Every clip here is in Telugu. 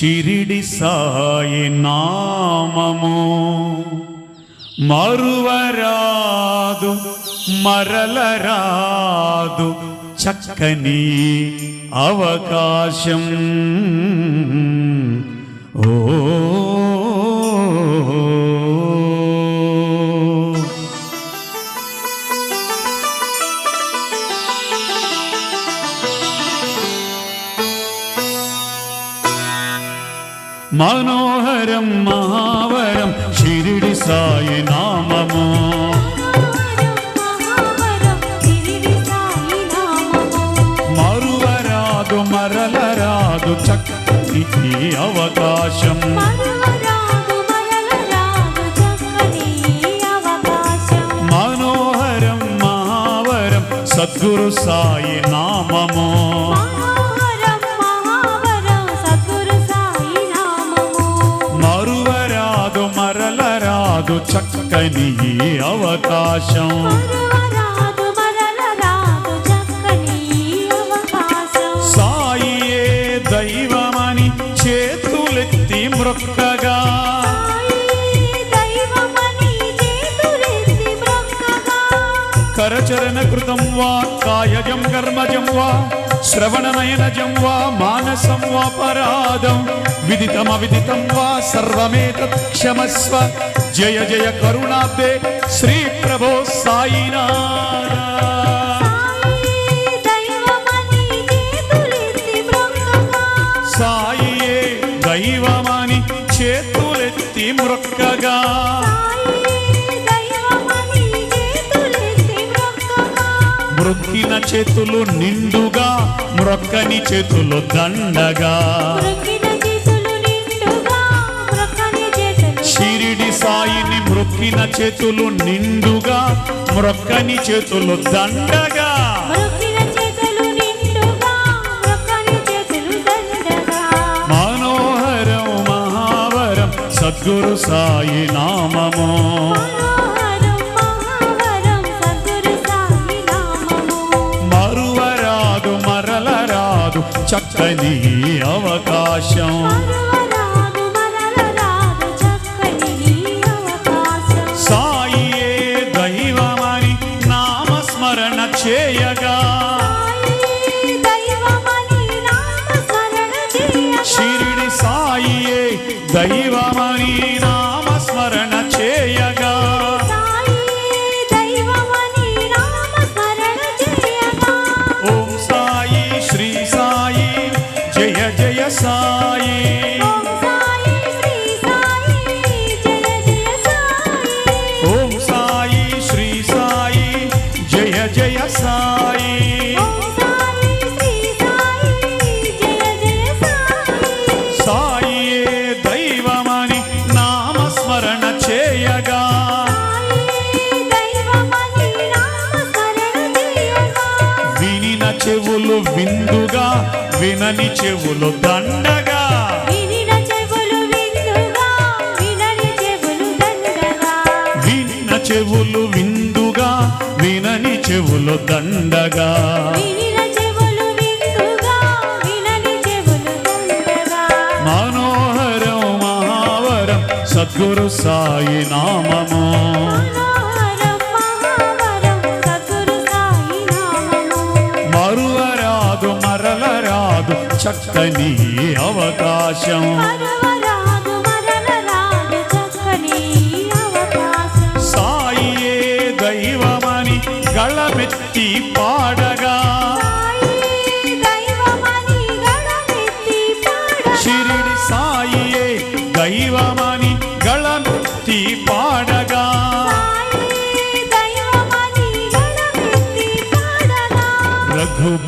షిరిడి సాయి నామము మరువరాదు మరలరాదు చక్కని అవకాశం మనోహరం మహావరం షిరిడి సాయి నామము మరువరాదు మరలరాదు చక్కని ఈ అవకాశం మనోహరం మహావరం సద్గురు సాయి నామము చక్కని ఈ అవకాశం. సాయియే దైవమని చేతులెత్తి మృక్కగా. కరచరణ కృతం వా కాయజం కర్మజం వా. శ్రవణనయనజం వా మానసం వా పరాదం విదితమవిదితం వా సర్వమేతత్ క్షమస్వ. జయ జయ కరుణాబ్దే శ్రీ ప్రభో సాయినాథ. సాయియే దైవమని చేతులెత్తి మృక్కగా మృక్కిన చేతులు నిండుగా మ్రొక్కని చేతులు దండగా. షిరిడి సాయిని మృక్కిన చేతులు నిండుగా మ్రొక్కని చేతులు దండగా. మనోహరం మహావరం సద్గురు సాయి నామము. చక్కని అవకాశం. సాయియే దైవమని నామస్మరణ చేయగా. సాయియే దైవమని వినని చెవులు దండగా. వినిన చెవులు విందుగా వినని చెవులు దండగా. మనోహరం మహావరం సద్గురు సాయి నామము. చక్కని అవకాశం. సాయియే దైవమని గళమెత్తి పాడగా. షిరిడి సాయియే దైవమని గళమెత్తి పాడగా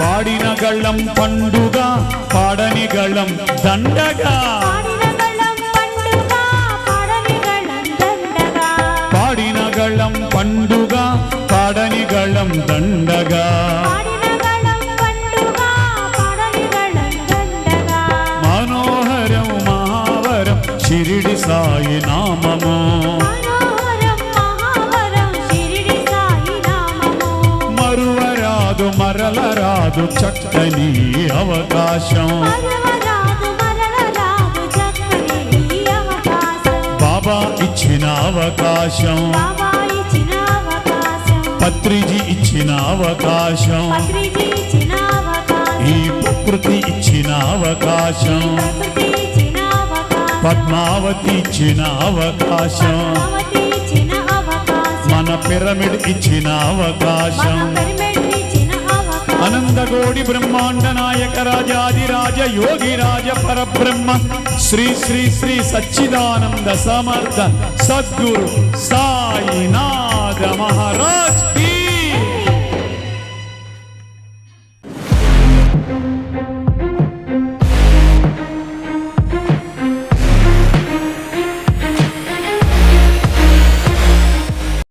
పాడిన గళం పండుగ పాడని గళం దండగా షిరిడి సాయి నామము. మరువరాదు మరలరాదు చక్కని అవకాశం. బాబా ఇచ్చిన అవకాశం. పత్రిజీ ఇచ్చిన అవకాశం. ఈ ప్రకృతి ఇచ్చిన అవకాశం. పద్మావతి ఇచ్చిన అవకాశం. మన పిరమిడ్ ఇచ్చిన అవకాశం. అనందగోడి బ్రహ్మాండ నాయక రాజాదిరాజ యోగి రాజ పరబ్రహ్మ శ్రీ శ్రీ శ్రీ సచ్చిదానంద సమర్థ సద్గురు సాయినాథ మహారాజ్.